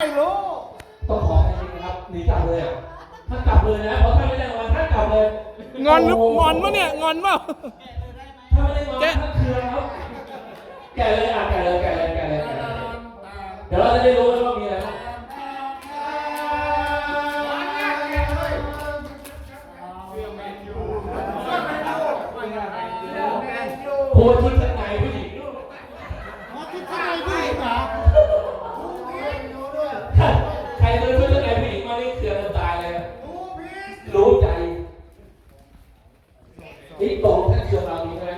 ไม่รู้ต้องขอจริงๆนะครับหนีกลับเลยอะถ้ากลับเลยนะเพราะถ้าไม่ได้รางวัลถ้ากลับเลยงอนหรืองอนปะเนี่ยงอนเปล่าถ้าไม่ได้รางวัลแกะถ้าเครือครับแกะเลยอะแกะเลยแกะเลยแกะเลยแกะเลยเดี๋ยวเราจะได้รู้ว่ามีอะไรบ้างโอ้ยชุด นี่ตรงท่านเครือเรามีไหม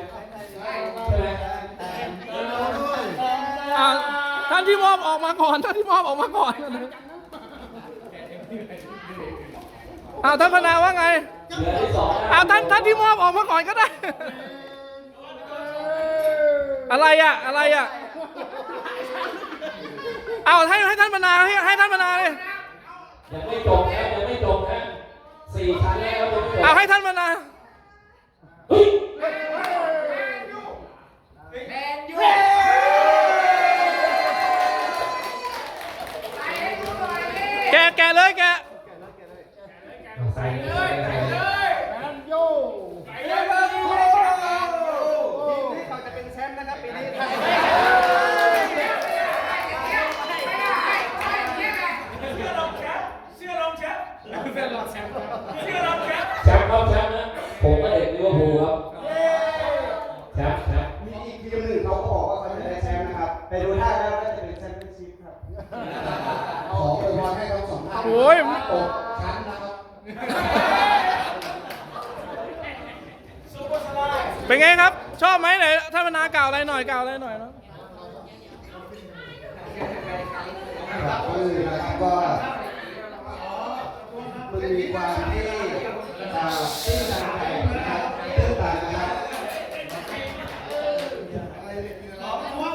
ใช่ไหมอ่าท่านที่มอบออกมาก่อน ท่านที่มอบออกมาก่อนอ้าวท่านพนาว่าไงเหลือที่สองนะอ้าวท่านท่านที่มอบออกมาก่อนก็ได้ อะไรอะ อะไรอะเอาให้ให้ท่านพนาให้ให้ท่านพนาเลยยังไม่จบนะยังไม่จบนะสี่ชั้นแรกแล้วยังไม่จบ เอาให้ท่านพนา เฮ้ย แกะเลยแกะใส่เลยใส่เลยแมนยูทีมนี้เขาจะเป็นแชมป์นะครับปีนี้ไทยแชมป์ครับแชมป์นะผมก็เด็กลิเวอร์พูลครับแชมป์แชมป์มีอีกทีมหนึ่งเขาก็บอกว่าเขาจะได้แชมป์นะครับไปดูท่าแล้วน่าจะเป็นแชมเปี้ยนชิพครับ โอ้ย ตกชั้นนะครับเป็นไงครับ ชอบไหมไหนท่านพนากล่าวอะไรหน่อยกล่าวอะไรหน่อยเนาะครับคือนะครับก็มันมีความที่อ่าตื้นตันใจนะครับตื้นตันนะครับความ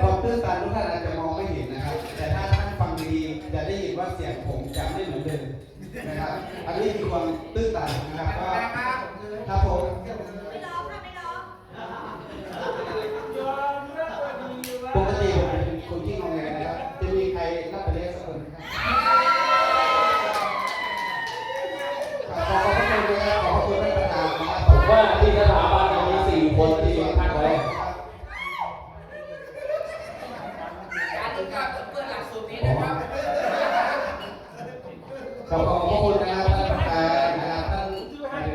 ความตื้นตันทุกท่านอาจจะมอง เสียงผมจะไม่เหมือนเดิมนะครับ อันนี้คือความตื้นตันนะครับก็ครับผมไม่ร้องค่ะไม่ร้องปกติผมเป็นคนที่งงแงนะครับ จะมีใครรับไปเรียกสักคนไหมครับขอบคุณนะครับขอบคุณท่านประธานนะครับผมว่าที่สถาบันเรามีสี่คนที่พักไว้ ขอบคุณนะครับท่านประธานนะครับท่าน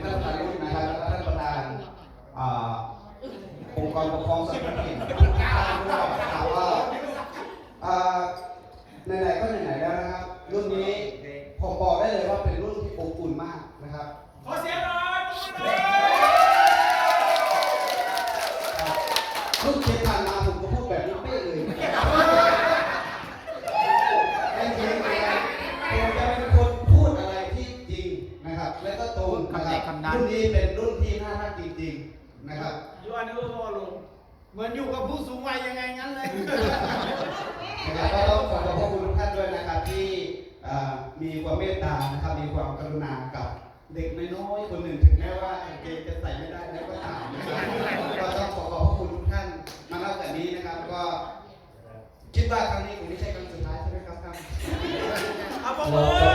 ท่านประธานรุ่นะครับแล้วก็ท่านประธานอ่าองค์กรปกครองส่วนท้องถิ่นทุกท่านด้วยนะครับว่าอ่าไหนๆก็ไหนๆแล้วนะครับ รุ่นนี้ผมบอกได้เลยว่าเป็นรุ่นที่อบอุ่นมากนะครับ ขอเสียงน้อยด้วยนะครุ่นที่ผ่านมาผมก็พูดแบบนี้เป๊ะเลยไม่จริงนะครับผมจะเป็นคนพูดอะไรที่จริงนะครับ และก็ต รงนะครับรุ่นนี้เป็นรุ่นที่น่ารักจริงๆนะครับยูอันนี้ก็ลงเหมือนอยู่กับผู้สูงวัยยังไงงั้นเลยนะครับก็ต้องขอขอบพระคุณทุกท่านด้วยนะครับที่อ่ามีความเมตตานะครับมีความกรุณากับเด็กน้อยๆคนหนึ่งถึงแม้ว่ากางเกงจะใส่ไม่ได้แล้วก็ตามนะครับก็ต้องขอขอบพระคุณทุกท่านมาเล่าแต่นี้นะครับก็คิดว่าครั้งนี้คงไม่ใช่ครั้งสุดท้ายใช่ไหมครับท่านเอาปเรามือจะ